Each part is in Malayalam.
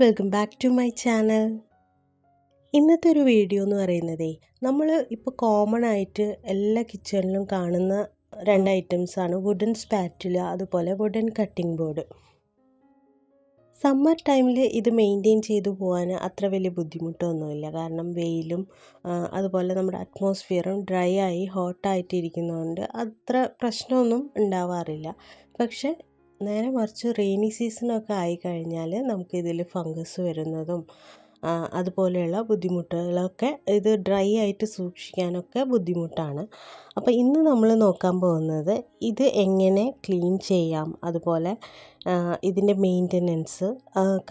Welcome back to my channel ഇന്നത്തെ ഒരു വീഡിയോ എന്ന് പറയുന്നതേ നമ്മൾ ഇപ്പോൾ കോമൺ ആയിട്ട് എല്ലാ കിച്ചണിലും കാണുന്ന രണ്ട് ഐറ്റംസാണ് വുഡൻ സ്പാറ്റുല അതുപോലെ വുഡൻ കട്ടിംഗ് ബോർഡ് സമ്മർ ടൈമിൽ ഇത് മെയിന്റെയിൻ ചെയ്തു പോകാൻ അത്ര വലിയ ബുദ്ധിമുട്ടൊന്നുമില്ല. കാരണം വെയിലും അതുപോലെ നമ്മുടെ അറ്റ്മോസ്ഫിയറും ഡ്രൈ ആയി ഹോട്ടായിട്ടിരിക്കുന്നതുകൊണ്ട് അത്ര പ്രശ്നമൊന്നും ഉണ്ടാവാറില്ല. പക്ഷെ നേരെ മറിച്ച് റെയിനി സീസണൊക്കെ ആയിക്കഴിഞ്ഞാൽ നമുക്കിതിൽ ഫംഗസ് വരുന്നതും അതുപോലെയുള്ള ബുദ്ധിമുട്ടുകളൊക്കെ ഇത് ഡ്രൈ ആയിട്ട് സൂക്ഷിക്കാനൊക്കെ ബുദ്ധിമുട്ടാണ്. അപ്പോൾ ഇന്ന് നമ്മൾ നോക്കാൻ പോകുന്നത് ഇത് എങ്ങനെ ക്ലീൻ ചെയ്യാം അതുപോലെ ഇതിന്റെ മെയിന്റനൻസ്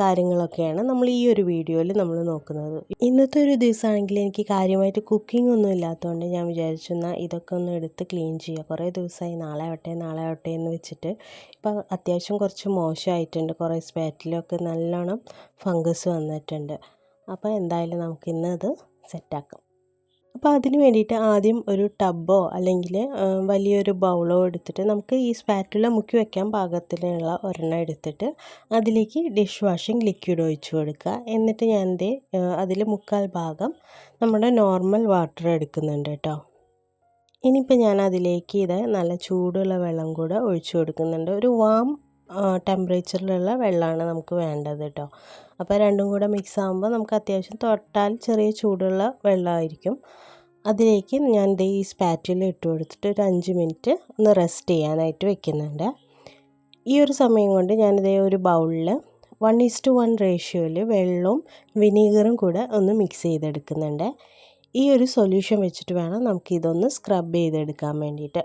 കാര്യങ്ങളൊക്കെയാണ് നമ്മൾ ഈ ഒരു വീഡിയോയിൽ നമ്മൾ നോക്കുന്നത്. ഇന്നത്തെ ഒരു ദിവസമാണെങ്കിൽ എനിക്ക് കാര്യമായിട്ട് കുക്കിംഗ് ഒന്നും ഇല്ലാത്തതുകൊണ്ട് ഞാൻ വിചാരിച്ചു എന്നാൽ ഇതൊക്കെ ഒന്ന് എടുത്ത് ക്ലീൻ ചെയ്യുക. കുറേ ദിവസമായി നാളെ ആവട്ടെ നാളെ ആവട്ടെ എന്ന് വെച്ചിട്ട്. ഇപ്പോൾ അത്യാവശ്യം കുറച്ച് മോശമായിട്ടുണ്ട്. കുറേ സ്പാറ്റിലൊക്കെ നല്ലോണം ഫംഗസ് വന്നിട്ടുണ്ട്. അപ്പോൾ എന്തായാലും നമുക്ക് ഇന്ന് അത് സെറ്റാക്കാം അപ്പോൾ അതിന് വേണ്ടിയിട്ട് ആദ്യം ഒരു ടബോ അല്ലെങ്കിൽ വലിയൊരു ബൗളോ എടുത്തിട്ട് നമുക്ക് ഈ സ്പാറ്റുള്ള മുക്കി വയ്ക്കാൻ പാകത്തിനുള്ള ഒരെണ്ണം എടുത്തിട്ട് അതിലേക്ക് ഡിഷ് വാഷിംഗ് ലിക്വിഡ് ഒഴിച്ചു കൊടുക്കുക. എന്നിട്ട് ഞാൻ ദേ അതിൽ മുക്കാൽ ഭാഗം നമ്മുടെ നോർമൽ വാട്ടർ എടുക്കുന്നുണ്ട് കേട്ടോ. ഇനിയിപ്പോൾ ഞാൻ അതിലേക്ക് ഇത് നല്ല ചൂടുള്ള വെള്ളം കൂടെ ഒഴിച്ചു കൊടുക്കുന്നുണ്ട്. ഒരു വാം ടെമ്പറേച്ചറിലുള്ള വെള്ളമാണ് നമുക്ക് വേണ്ടത് കേട്ടോ അപ്പോൾ രണ്ടും കൂടെ മിക്സ് ആകുമ്പോൾ നമുക്ക് അത്യാവശ്യം തൊട്ടാൽ ചെറിയ ചൂടുള്ള വെള്ളമായിരിക്കും അതിലേക്ക് ഞാൻ ദേ ഈ സ്പാറ്റിൽ ഇട്ട് കൊടുത്തിട്ട് ഒരു അഞ്ച് മിനിറ്റ് ഒന്ന് റെസ്റ്റ് ചെയ്യാനായിട്ട് വെക്കുന്നുണ്ട്. ഈ ഒരു സമയം കൊണ്ട് ഞാനിതേ ഒരു ബൗളിൽ വൺ ഈസ് ടു വൺ റേഷ്യോയിൽ വെള്ളവും വിനീഗറും കൂടെ ഒന്ന് മിക്സ് ചെയ്തെടുക്കുന്നുണ്ട്. ഈ ഒരു സൊല്യൂഷൻ വെച്ചിട്ട് വേണം നമുക്കിതൊന്ന് സ്ക്രബ് ചെയ്തെടുക്കാൻ വേണ്ടിയിട്ട്.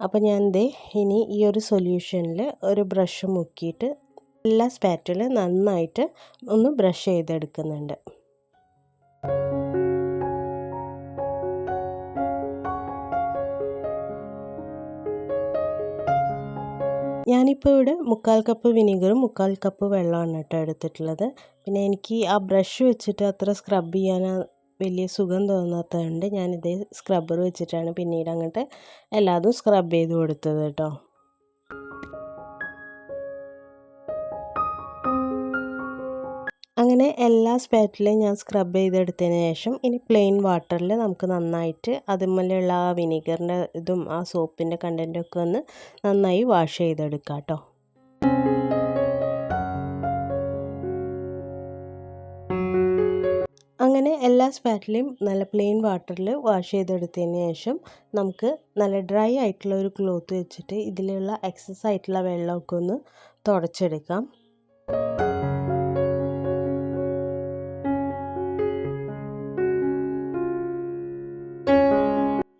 അപ്പോൾ ഞാൻ ദേ ഇനി ഈ ഒരു സൊല്യൂഷനിൽ ഒരു ബ്രഷ് മുക്കിയിട്ട് എല്ലാ സ്പാറ്റിൽ നന്നായിട്ട് ഒന്ന് ബ്രഷ് ചെയ്തെടുക്കുന്നുണ്ട്. ഞാനിപ്പോൾ ഇവിടെ മുക്കാൽ കപ്പ് വിനീഗറും മുക്കാൽ കപ്പ് വെള്ളമാണ് കേട്ടോ എടുത്തിട്ടുള്ളത്. പിന്നെ എനിക്ക് ആ ബ്രഷ് വെച്ചിട്ട് അത്ര സ്ക്രബ് ചെയ്യാൻ വലിയ സുഖം തോന്നാത്തതുകൊണ്ട് ഞാനിത് സ്ക്രബ്ബർ വെച്ചിട്ടാണ് പിന്നീട് അങ്ങോട്ട് എല്ലാതും സ്ക്രബ് ചെയ്ത് കൊടുത്തത് കേട്ടോ. അങ്ങനെ എല്ലാ സ്പാറ്റിലും ഞാൻ സ്ക്രബ് ചെയ്തെടുത്തതിന് ശേഷം ഇനി പ്ലെയിൻ വാട്ടറിൽ നമുക്ക് നന്നായിട്ട് അതുമല്ലുള്ള ആ വിനീഗറിന്റെ ഇതും ആ സോപ്പിന്റെ കണ്ടന്റൊക്കെ ഒന്ന് നന്നായി വാഷ് ചെയ്തെടുക്കാം കേട്ടോ. അങ്ങനെ എല്ലാ സ്പാറ്റിലെയും നല്ല പ്ലെയിൻ വാട്ടറിൽ വാഷ് ചെയ്തെടുത്തതിന് ശേഷം നമുക്ക് നല്ല ഡ്രൈ ആയിട്ടുള്ള ഒരു ക്ലോത്ത് വെച്ചിട്ട് ഇതിലുള്ള എക്സസ് ആയിട്ടുള്ള വെള്ളമൊക്കെ ഒന്ന് തുടച്ചെടുക്കാം.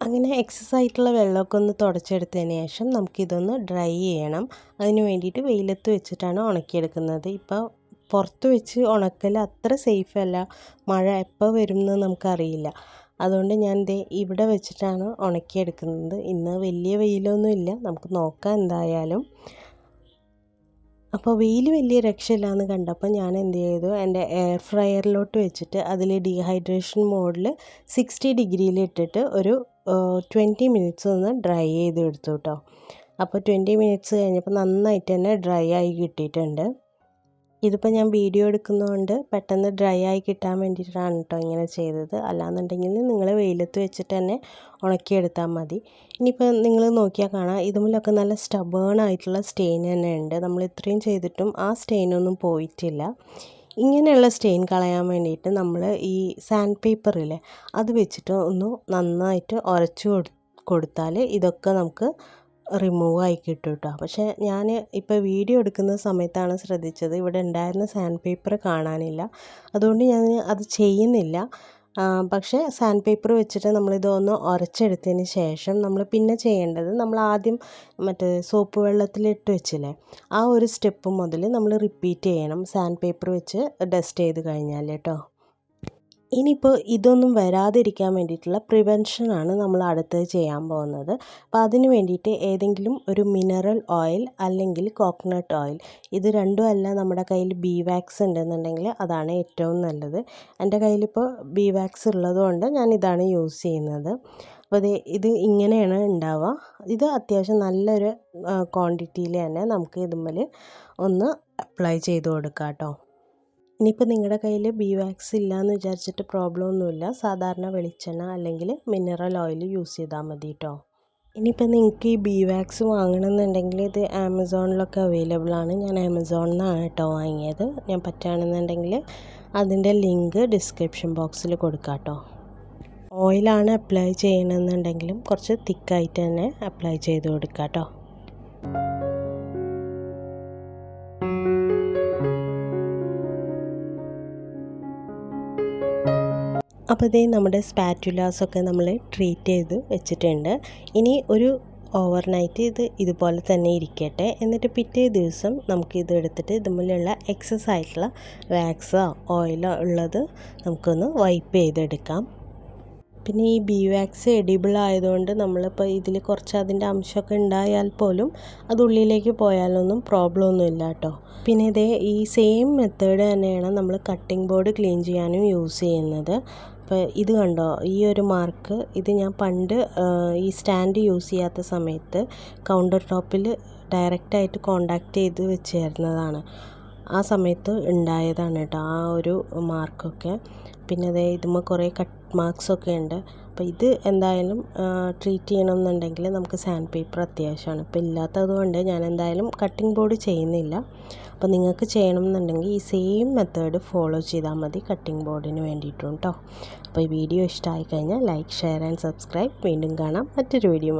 അങ്ങനെ എക്സസ് ആയിട്ടുള്ള വെള്ളമൊക്കെ ഒന്ന് തുടച്ചെടുത്തതിന് ശേഷം നമുക്കിതൊന്ന് ഡ്രൈ ചെയ്യണം. അതിന് വേണ്ടിയിട്ട് വെയിലത്ത് വെച്ചിട്ടാണ് ഉണക്കിയെടുക്കുന്നത്. ഇപ്പോൾ പുറത്ത് വെച്ച് ഉണക്കൽ അത്ര സേഫ് അല്ല. മഴ എപ്പോൾ വരും എന്ന് നമുക്കറിയില്ല. അതുകൊണ്ട് ഞാൻ ദേ ഇവിടെ വെച്ചിട്ടാണ് ഉണക്കിയെടുക്കുന്നത്. ഇന്ന് വലിയ വെയിലൊന്നും ഇല്ല. നമുക്ക് നോക്കാം എന്തായാലും. അപ്പോൾ വെയിൽ വലിയ രക്ഷയില്ല എന്ന് കണ്ടപ്പോൾ ഞാൻ എന്ത് ചെയ്തു? എന്റെ എയർ ഫ്രയറിലോട്ട് വെച്ചിട്ട് അതിൽ ഡീഹൈഡ്രേഷൻ മോഡിൽ സിക്സ്റ്റി ഡിഗ്രിയിൽ ഇട്ടിട്ട് ഒരു ട്വന്റി മിനിറ്റ്സ് ഒന്ന് ഡ്രൈ ചെയ്ത് എടുത്തു കേട്ടോ അപ്പോൾ ട്വന്റി മിനിറ്റ്സ് കഴിഞ്ഞപ്പോൾ നന്നായിട്ട് തന്നെ ഡ്രൈ ആയി കിട്ടിയിട്ടുണ്ട്. ഇതിപ്പോൾ ഞാൻ വീഡിയോ എടുക്കുന്നതുകൊണ്ട് പെട്ടെന്ന് ഡ്രൈ ആയി കിട്ടാൻ വേണ്ടിയിട്ടാണ് കേട്ടോ ഇങ്ങനെ ചെയ്തത്. അല്ലാന്നുണ്ടെങ്കിൽ നിങ്ങൾ വെയിലത്ത് വെച്ചിട്ട് തന്നെ ഉണക്കിയെടുത്താൽ മതി. ഇനിയിപ്പോൾ നിങ്ങൾ നോക്കിയാൽ കാണാം. ഇതുമില്ലൊക്കെ നല്ല സ്റ്റബേൺ ആയിട്ടുള്ള സ്റ്റെയിൻ തന്നെ ഉണ്ട്. നമ്മൾ ഇത്രയും ചെയ്തിട്ടും ആ സ്റ്റെയിനൊന്നും പോയിട്ടില്ല. ഇങ്ങനെയുള്ള സ്റ്റെയിൻ കളയാൻ വേണ്ടിയിട്ട് നമ്മൾ ഈ സാൻഡ് പേപ്പറില്ലേ അത് വെച്ചിട്ട് ഒന്ന് നന്നായിട്ട് ഉരച്ചു കൊടുത്താൽ ഇതൊക്കെ നമുക്ക് റിമൂവ് ആയി കിട്ടും കേട്ടോ പക്ഷേ ഞാൻ ഇപ്പോൾ വീഡിയോ എടുക്കുന്ന സമയത്താണ് ശ്രദ്ധിച്ചത്. ഇവിടെ ഉണ്ടായിരുന്ന സാൻഡ് പേപ്പർ കാണാനില്ല. അതുകൊണ്ട് ഞാൻ അത് ചെയ്യുന്നില്ല. പക്ഷേ സാൻഡ് പേപ്പർ വെച്ചിട്ട് നമ്മളിതൊന്ന് ഉരച്ചെടുത്തതിന് ശേഷം നമ്മൾ പിന്നെ ചെയ്യേണ്ടത് നമ്മൾ ആദ്യം മറ്റേ സോപ്പ് വെള്ളത്തിലിട്ട് വെച്ചില്ലേ ആ ഒരു സ്റ്റെപ്പ് മുതൽ നമ്മൾ റിപ്പീറ്റ് ചെയ്യണം. സാൻഡ് പേപ്പർ വെച്ച് ഡസ്റ്റ് ചെയ്ത് കഴിഞ്ഞാൽ കേട്ടോ. ഇനിയിപ്പോൾ ഇതൊന്നും വരാതിരിക്കാൻ വേണ്ടിയിട്ടുള്ള പ്രിവെൻഷനാണ് നമ്മൾ അടുത്തത് ചെയ്യാൻ പോകുന്നത്. അപ്പോൾ അതിന് വേണ്ടിയിട്ട് ഏതെങ്കിലും ഒരു മിനറൽ ഓയിൽ അല്ലെങ്കിൽ കോക്കനട്ട് ഓയിൽ ഇത് രണ്ടും അല്ല നമ്മുടെ കയ്യിൽ ബി വാക്സ് ഉണ്ടെന്നുണ്ടെങ്കിൽ അതാണ് ഏറ്റവും നല്ലത്. എന്റെ കയ്യിലിപ്പോൾ ബി വാക്സ് ഉള്ളതുകൊണ്ട് ഞാൻ ഇതാണ് യൂസ് ചെയ്യുന്നത്. അപ്പോൾ ഇത് ഇത് ഇങ്ങനെയാണ് ഉണ്ടാവുക. ഇത് അത്യാവശ്യം നല്ലൊരു ക്വാണ്ടിറ്റിയിൽ തന്നെ നമുക്ക് ഇതുമ്മൽ ഒന്ന് അപ്ലൈ ചെയ്ത് കൊടുക്കാം കേട്ടോ ഇനിയിപ്പോൾ നിങ്ങളുടെ കയ്യിൽ ബി വാക്സ് ഇല്ല എന്ന് വിചാരിച്ചിട്ട് പ്രോബ്ലം ഒന്നുമില്ല. സാധാരണ വെളിച്ചെണ്ണ അല്ലെങ്കിൽ മിനറൽ ഓയിൽ യൂസ് ചെയ്താൽ മതി കേട്ടോ ഇനിയിപ്പോൾ നിങ്ങൾക്ക് ഈ ബി വാക്സ് വാങ്ങണമെന്നുണ്ടെങ്കിൽ ഇത് ആമസോണിലൊക്കെ അവൈലബിൾ ആണ്. ഞാൻ ആമസോണിൽ നിന്നാണ് കേട്ടോ വാങ്ങിയത്. ഞാൻ പറ്റുകയാണെന്നുണ്ടെങ്കിൽ അതിന്റെ ലിങ്ക് ഡിസ്ക്രിപ്ഷൻ ബോക്സിൽ കൊടുക്കാം കേട്ടോ ഓയിലാണ് അപ്ലൈ ചെയ്യണമെന്നുണ്ടെങ്കിലും കുറച്ച് തിക്കായിട്ട് തന്നെ അപ്ലൈ ചെയ്ത് കൊടുക്കുക കേട്ടോ അപ്പോൾ ഇതേ നമ്മുടെ സ്പാറ്റുലാസൊക്കെ നമ്മൾ ട്രീറ്റ് ചെയ്ത് വെച്ചിട്ടുണ്ട്. ഇനി ഒരു ഓവർനൈറ്റ് ഇത് ഇതുപോലെ തന്നെ ഇരിക്കട്ടെ. എന്നിട്ട് പിറ്റേ ദിവസം നമുക്ക് ഇത് എടുത്തിട്ട് ഇതുപോലെയുള്ള എക്സസ് ആയിട്ടുള്ള വാക്സോ ഓയിലോ ഉള്ളത് നമുക്കൊന്ന് വൈപ്പ് ചെയ്തെടുക്കാം. പിന്നെ ഈ ബി വാക്സ് എഡിബിൾ ആയതുകൊണ്ട് നമ്മളിപ്പോൾ ഇതിൽ കുറച്ച് അതിന്റെ അംശമൊക്കെ ഉണ്ടായാൽ പോലും അത് ഉള്ളിലേക്ക് പോയാലൊന്നും പ്രോബ്ലം ഒന്നും ഇല്ല കേട്ടോ. പിന്നെ ഇതേ ഈ സെയിം മെത്തേഡ് തന്നെയാണ് നമ്മൾ കട്ടിംഗ് ബോർഡ് ക്ലീൻ ചെയ്യാനും യൂസ് ചെയ്യുന്നത്. അപ്പോൾ ഇത് കണ്ടോ? ഈ ഒരു മാർക്ക് ഇത് ഞാൻ പണ്ട് ഈ സ്റ്റാൻഡ് യൂസ് ചെയ്യാത്ത സമയത്ത് കൗണ്ടർ ടോപ്പിൽ ഡയറക്റ്റായിട്ട് കോണ്ടാക്ട് ചെയ്ത് വെച്ചിരുന്നതാണ്. ആ സമയത്ത് ഉണ്ടായതാണ് കേട്ടോ ആ ഒരു മാർക്കൊക്കെ. പിന്നെ അതേ ഇതുമ്പോൾ കുറേ കട്ട് മാർക്സ് ഒക്കെ ഉണ്ട്. അപ്പോൾ ഇത് എന്തായാലും ട്രീറ്റ് ചെയ്യണം എന്നുണ്ടെങ്കിൽ നമുക്ക് സാൻഡ് പേപ്പർ അത്യാവശ്യമാണ്. ഇപ്പോൾ ഇല്ലാത്തത് കൊണ്ട് ഞാൻ എന്തായാലും കട്ടിംഗ് ബോർഡ് ചെയ്യുന്നില്ല. അപ്പോൾ നിങ്ങൾക്ക് ചെയ്യണം എന്നുണ്ടെങ്കിൽ ഈ സെയിം മെത്തേഡ് ഫോളോ ചെയ്താൽ മതി കട്ടിംഗ് ബോർഡിന് വേണ്ടിയിട്ടും കേട്ടോ അപ്പോൾ ഈ വീഡിയോ ഇഷ്ടമായി കഴിഞ്ഞാൽ ലൈക്ക് ഷെയർ ആൻഡ് സബ്സ്ക്രൈബ് വീണ്ടും കാണാം. മറ്റൊരു വീഡിയോ